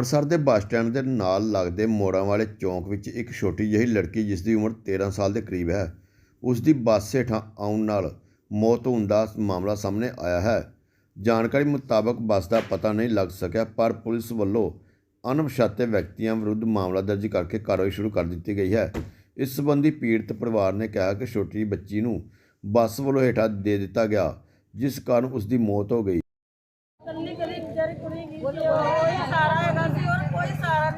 ਅੰਮ੍ਰਿਤਸਰ ਦੇ bus stand ਦੇ ਨਾਲ ਲੱਗਦੇ ਮੋੜਾਂ ਵਾਲੇ ਚੌਂਕ ਵਿੱਚ ਇੱਕ ਛੋਟੀ ਜਿਹੀ ਲੜਕੀ ਜਿਸ ਦੀ ਉਮਰ 13 ਸਾਲ ਦੇ ਕਰੀਬ ਹੈ, ਉਸ ਦੀ ਬੱਸ ਹੇਠਾਂ ਆਉਣ ਨਾਲ ਮੌਤ ਹੋਣ ਦਾ ਮਾਮਲਾ ਸਾਹਮਣੇ ਆਇਆ ਹੈ। ਜਾਣਕਾਰੀ ਮੁਤਾਬਕ ਬੱਸ ਦਾ ਪਤਾ ਨਹੀਂ ਲੱਗ ਸਕਿਆ, ਪਰ ਪੁਲਿਸ ਵੱਲੋਂ ਅਣਪਛਾਤੇ ਵਿਅਕਤੀਆਂ ਵਿਰੁੱਧ ਮਾਮਲਾ ਦਰਜ ਕਰਕੇ ਕਾਰਵਾਈ ਸ਼ੁਰੂ ਕਰ ਦਿੱਤੀ ਗਈ ਹੈ। ਇਸ ਸੰਬੰਧੀ ਪੀੜਤ ਪਰਿਵਾਰ ਨੇ ਕਿਹਾ ਕਿ ਛੋਟੀ ਬੱਚੀ ਨੂੰ ਬੱਸ ਵੱਲੋਂ ਹੇਠਾਂ ਦੇ ਦਿੱਤਾ ਗਿਆ, ਜਿਸ ਕਾਰਨ ਉਸ ਦੀ ਮੌਤ ਹੋ ਗਈ ਕੱਲੀ ਕੱਲੀ ਵਿਚਾਰੀ ਕੁੜੀ ਗਈ ਸੀ ਕੋਈ ਸਾਰਾ ਹੈਗਾ ਸੀ ਔਰ ਕੋਈ ਸਾਰਾ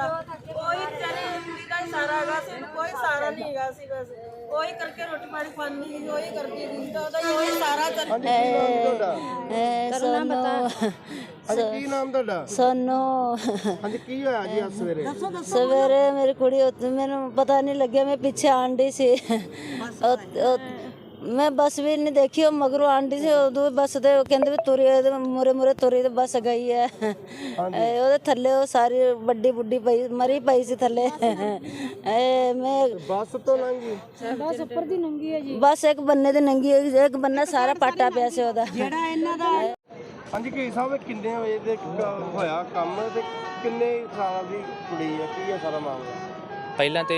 ਨਹੀਂ ਹੈਗਾ ਸੀ ਉਹਦਾ ਕੋਈ ਵਿਚਾਰੀ ਕੁੜੀ ਦਾ ਹੀ ਸਾਰਾ ਹੈਗਾ ਸੀ ਕੋਈ ਸਾਰਾ ਨਹੀਂ ਹੈਗਾ ਸੀ ਬਸ। ਉਹੀ ਕਰਕੇ ਰੋਟੀ ਪਾਣੀ ਖਾਂਦੀ ਸੀ ਉਹੀ ਕਰਦੀ ਸੀ। ਤਾਂ ਉਹਦਾ ਹੀ ਉਹੀ ਸਾਰਾ ਚੱਲ ਇਹ ਸਾਨੂੰ। ਕੀ ਨਾਮ ਤੁਹਾਡਾ? ਸਾਨੂੰ। ਹਾਂਜੀ ਕੀ ਹੋਇਆ ਜੀ ਅੱਜ ਸਵੇਰੇ? ਸਵੇਰੇ ਮੇਰੀ ਕੁੜੀ ਉੱਥੇ ਮੈਨੂੰ ਪਤਾ ਨਹੀਂ ਲੱਗਿਆ ਮੈਂ ਪਿੱਛੇ ਆਂਡੀ ਸੀ। ਉਹ- ਉਹ- ਮੈਂ ਬੱਸ ਵੀ ਨਹੀਂ ਦੇਖੀ ਉਹ ਮਗਰੋਂ ਆਂਡੀ ਸੀ ਉਦੋਂ ਬੱਸ ਉਹ ਕਹਿੰਦੇ ਵੀ ਤੁਰੀ ਮੁਰੇ ਮੁਰੇ ਤੁਰੀ ਤੇ ਬੱਸ ਗਈ ਹੈ ਇਹ ਉਹਦੇ ਥੱਲੇ ਉਹ ਸਾਰੀ ਵੱਡੀ ਬੁੱਢੀ ਪਈ ਮਰੀ ਪਈ ਸੀ ਥੱਲੇ। ਇਹ ਮੈਂ ਬੱਸ ਤੋਂ ਲੰਘੀ? ਬਸ ਇੱਕ ਬੰਨੇ ਤੇ ਨੰਗੀ ਹੋਈ, ਇੱਕ ਬੰਨਾ ਸਾਰਾ ਪਾਟਾ ਪਿਆ ਸੀ ਉਹਦਾ। ਹਾਂਜੀ ਕੀ ਸਾਹਿਬ ਕਿੰਨੇ ਵਜੇ ਦੇ ਹੋਇਆ ਕੰਮ ਤੇ ਕਿੰਨੇ ਸਾਲਾਂ ਦੀ ਕੁੜੀ ਹੈ ਕੀ ਹੈ ਸਾਰਾ ਮਾਮਲਾ? ਪਹਿਲਾਂ ਤੇ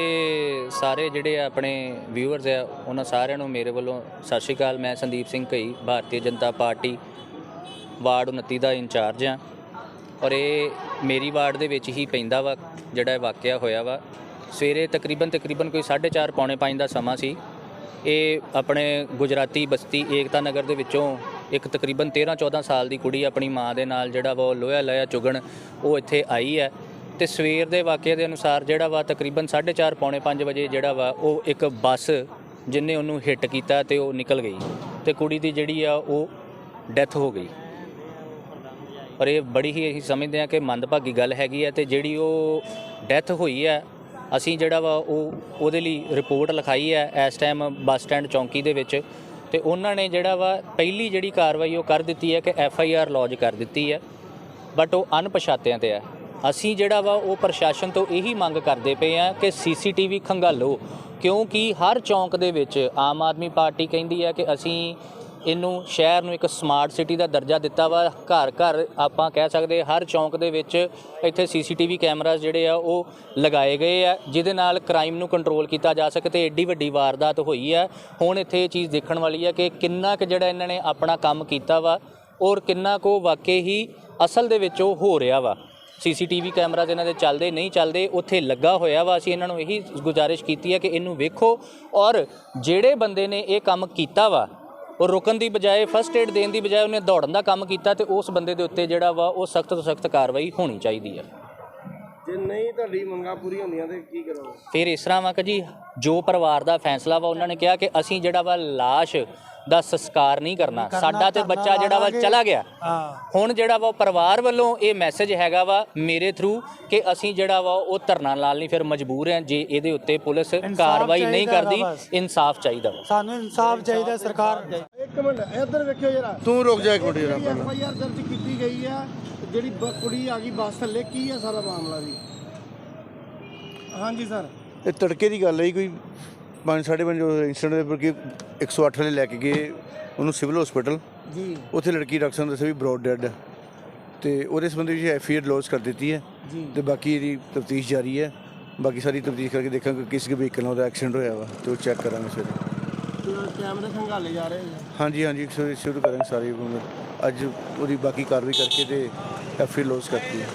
ਸਾਰੇ ਜਿਹੜੇ ਆ ਆਪਣੇ ਵਿਊਅਰਸ ਆ, ਉਹਨਾਂ ਸਾਰਿਆਂ ਨੂੰ ਮੇਰੇ ਵੱਲੋਂ ਸਤਿ ਸ਼੍ਰੀ ਅਕਾਲ। ਮੈਂ ਸੰਦੀਪ ਸਿੰਘ ਘਈ, ਭਾਰਤੀ ਜਨਤਾ ਪਾਰਟੀ ਵਾਰਡ 29 ਦਾ ਇੰਚਾਰਜ ਆ ਔਰ ਇਹ ਮੇਰੀ ਵਾਰਡ ਦੇ ਵਿੱਚ ਹੀ ਪੈਂਦਾ ਵਾ, ਜਿਹੜਾ ਇਹ ਵਾਕਿਆ ਹੋਇਆ ਵਾ। ਸਵੇਰੇ ਤਕਰੀਬਨ ਤਕਰੀਬਨ ਕੋਈ 4:30 ਪੌਣੇ 5 ਦਾ ਸਮਾਂ ਸੀ। ਇਹ ਆਪਣੇ ਗੁਜਰਾਤੀ ਬਸਤੀ ਏਕਤਾ ਨਗਰ ਦੇ ਵਿੱਚੋਂ ਇੱਕ ਤਕਰੀਬਨ 13 14 ਸਾਲ ਦੀ ਕੁੜੀ ਆਪਣੀ ਮਾਂ ਦੇ ਨਾਲ ਜਿਹੜਾ ਵਾ ਉਹ ਲੋਹਾ ਲਿਆ ਚੁਗਣ, ਉਹ ਇੱਥੇ ਆਈ ਹੈ। ਤੇ ਸਵੇਰ ਦੇ ਵਾਕਿਆ ਦੇ ਅਨੁਸਾਰ ਜਿਹੜਾ ਵਾ ਤਕਰੀਬਨ 4:30 ਪੌਣੇ 5 ਵਜੇ ਜਿਹੜਾ ਵਾ ਉਹ ਇੱਕ ਬੱਸ ਜਿਨੇ ਉਹਨੂੰ ਹਿੱਟ ਕੀਤਾ ਤੇ ਉਹ ਨਿਕਲ ਗਈ ਤੇ ਕੁੜੀ ਦੀ ਜਿਹੜੀ ਆ ਉਹ ਡੈਥ ਹੋ ਗਈ। ਪਰ ਇਹ ਬੜੀ ਹੀ ਅਸੀਂ ਸਮਝਦੇ ਹਾਂ ਕਿ ਮੰਦਭਾਗੀ ਗੱਲ ਹੈਗੀ ਹੈ ਤੇ ਜਿਹੜੀ ਉਹ ਡੈਥ ਹੋਈ ਹੈ ਅਸੀਂ ਜਿਹੜਾ ਵਾ ਉਹ ਉਹਦੇ ਲਈ ਰਿਪੋਰਟ ਲਿਖਾਈ ਹੈ ਇਸ ਟਾਈਮ ਬੱਸ ਸਟੈਂਡ ਚੌਂਕੀ ਦੇ ਵਿੱਚ ਤੇ ਉਹਨਾਂ ਨੇ ਜਿਹੜਾ ਵਾ ਪਹਿਲੀ ਜਿਹੜੀ ਕਾਰਵਾਈ ਉਹ ਕਰ ਦਿੱਤੀ ਹੈ ਕਿ ਐਫ ਆਈ ਆਰ ਲੌਜ ਕਰ ਦਿੱਤੀ ਹੈ ਬਟ ਉਹ ਅਣਪਛਾਤਿਆਂ ਤੇ ਹੈ ਅਸੀਂ ਜਿਹੜਾ ਵਾ ਉਹ ਪ੍ਰਸ਼ਾਸਨ ਤੋਂ ਇਹੀ ਮੰਗ ਕਰਦੇ ਪਏ ਆ ਕਿ ਸੀਸੀਟੀਵੀ ਖੰਗਾਲੋ, ਕਿਉਂਕਿ ਹਰ ਚੌਂਕ ਦੇ ਵਿੱਚ ਆਮ ਆਦਮੀ ਪਾਰਟੀ ਕਹਿੰਦੀ ਹੈ ਕਿ ਅਸੀਂ ਇਹਨੂੰ ਸ਼ਹਿਰ ਨੂੰ ਇੱਕ ਸਮਾਰਟ ਸਿਟੀ ਦਾ ਦਰਜਾ ਦਿੱਤਾ ਵਾ। ਘਰ ਘਰ ਆਪਾਂ ਕਹਿ ਸਕਦੇ ਹਰ ਚੌਂਕ ਦੇ ਵਿੱਚ ਇੱਥੇ ਸੀਸੀਟੀਵੀ ਕੈਮਰਾਸ ਜਿਹੜੇ ਆ ਉਹ ਲਗਾਏ ਗਏ ਆ, ਜਿਹਦੇ ਨਾਲ ਕ੍ਰਾਈਮ ਨੂੰ ਕੰਟਰੋਲ ਕੀਤਾ ਜਾ ਸਕੇ ਤੇ ਏਡੀ ਵੱਡੀ ਵਾਰਦਾਤ ਹੋਈ ਹੈ ਹੁਣ ਇੱਥੇ ਇਹ ਚੀਜ਼ ਦੇਖਣ ਵਾਲੀ ਹੈ ਕਿ ਕਿੰਨਾ ਕੁ ਜਿਹੜਾ ਇਹਨਾਂ ਨੇ ਆਪਣਾ ਕੰਮ ਕੀਤਾ ਵਾ ਔਰ ਕਿੰਨਾ ਕੋ ਵਾਕਈ ਹੀ ਅਸਲ ਦੇ ਵਿੱਚ ਉਹ ਹੋ ਰਿਹਾ ਵਾ। ਸੀਸੀਟੀਵੀ ਕੈਮਰਾ ਇਹਨਾਂ ਦੇ ਚੱਲਦੇ ਨਹੀਂ ਚੱਲਦੇ ਉੱਥੇ ਲੱਗਾ ਹੋਇਆ ਵਾ। ਅਸੀਂ ਇਹਨਾਂ ਨੂੰ ਇਹੀ ਗੁਜ਼ਾਰਿਸ਼ ਕੀਤੀ ਹੈ ਕਿ ਇਹਨੂੰ ਵੇਖੋ ਔਰ ਜਿਹੜੇ ਬੰਦੇ ਨੇ ਇਹ ਕੰਮ ਕੀਤਾ ਵਾ ਉਹ ਰੁਕਣ ਦੀ ਬਜਾਏ ਫਸਟ ਏਡ ਦੇਣ ਦੀ ਬਜਾਏ ਉਹਨੇ ਦੌੜਨ ਦਾ ਕੰਮ ਕੀਤਾ ਤੇ ਉਸ ਬੰਦੇ ਦੇ ਉੱਤੇ ਜਿਹੜਾ ਵਾ ਉਹ ਸਖਤ ਤੋਂ ਸਖਤ ਕਾਰਵਾਈ ਹੋਣੀ ਚਾਹੀਦੀ ਹੈ। ਜੇ ਨਹੀਂ ਤੁਹਾਡੀ ਮੰਗਾਂ ਪੂਰੀਆਂ ਹੁੰਦੀਆਂ ਤੇ ਕੀ ਕਰੋਗੇ? ਫਿਰ ਇਸ ਤਰ੍ਹਾਂ ਵਾ ਕਿ ਜੀ ਜੋ ਪਰਿਵਾਰ ਦਾ ਫੈਸਲਾ ਵਾ ਉਹਨਾਂ ਨੇ ਕਿਹਾ ਕਿ ਅਸੀਂ ਜਿਹੜਾ ਵਾ ਲਾਸ਼ ਦਾ ਸੰਸਕਾਰ ਨਹੀਂ ਕਰਨਾ। ਸਾਡਾ ਤੇ ਬੱਚਾ ਜਿਹੜਾ ਵਾ ਚਲਾ ਗਿਆ। ਹੁਣ ਜਿਹੜਾ ਵਾ ਪਰਿਵਾਰ ਵੱਲੋਂ ਇਹ ਮੈਸੇਜ ਹੈਗਾ ਵਾ ਮੇਰੇ ਥਰੂ ਕਿ ਅਸੀਂ ਜਿਹੜਾ ਵਾ ਉਹ ਧਰਨਾ ਲਾਲ ਨਹੀਂ ਫਿਰ ਮਜਬੂਰ ਹਾਂ ਜੇ ਇਹਦੇ ਉੱਤੇ ਪੁਲਿਸ ਕਾਰਵਾਈ ਨਹੀਂ ਕਰਦੀ ਇਨਸਾਫ ਚਾਹੀਦਾ ਸਾਨੂੰ ਇਨਸਾਫ ਚਾਹੀਦਾ ਸਰਕਾਰ ਇੱਕ ਮਿੰਟ ਇੱਧਰ ਵੇਖਿਓ ਜਰਾ। ਤੂੰ ਰੁਕ ਜਾ ਇੱਕ ਮਿੰਟ ਜਰਾ ਪਹਿਲਾਂ। ਐਫਆਈਆਰ ਦਰਜ ਕੀਤੀ ਗਈ ਆ ਜਿਹੜੀ ਕੁੜੀ ਆ ਗਈ ਬੱਸ ਥੱਲੇ ਕੀ ਆ ਸਾਰਾ ਮਾਮਲਾ ਜੀ? ਹਾਂਜੀ ਸਰ। ਇਹ ਤੜਕੇ ਦੀ ਗੱਲ ਹੈ ਕੋਈ ਪੰਜ 5:30 ਇੰਸੀਡੈਂਟ ਦੇ ਪ੍ਰਕੀ 108 ਵਾਲੇ ਲੈ ਕੇ ਗਏ ਉਹਨੂੰ ਸਿਵਲ ਹਸਪੀਟਲ ਜੀ। ਉੱਥੇ ਲੜਕੀ ਡਾਕਟਰ ਨੇ ਦੱਸਿਆ ਵੀ ਬ੍ਰੌਡ ਡੈਡ ਹੈ ਤੇ ਉਹਦੇ ਸੰਬੰਧੀ ਵਿੱਚ ਐਫਆਈਆਰ ਲੌਂਚ ਕਰ ਦਿੱਤੀ ਹੈ। ਜੀ। ਤੇ ਬਾਕੀ ਇਹਦੀ ਤਫਤੀਸ਼ ਜਾਰੀ ਹੈ। ਬਾਕੀ ਸਾਰੀ ਤਫਤੀਸ਼ ਕਰਕੇ ਦੇਖਾਂਗੇ ਕਿਸ ਕੇ ਵਹੀਕਲ ਨਾਲ ਉਹਦਾ ਐਕਸੀਡੈਂਟ ਹੋਇਆ ਵਾ ਤੇ ਉਹ ਚੈੱਕ ਕਰਾਂਗੇ ਫਿਰ। ਕੈਮਰੇ ਸੰਘਾਲੇ ਜਾ ਰਹੇ ਹਾਂਜੀ ਹਾਂਜੀ ਸ਼ੁਰੂ ਕਰਾਂਗੇ ਸਾਰੀ ਅੱਜ ਉਹਦੀ ਬਾਕੀ ਕਾਰਵਾਈ ਕਰਕੇ ਤੇ ਐਫਆਈਆਰ ਲੌਂਚ ਕਰਤੀ ਹੈ।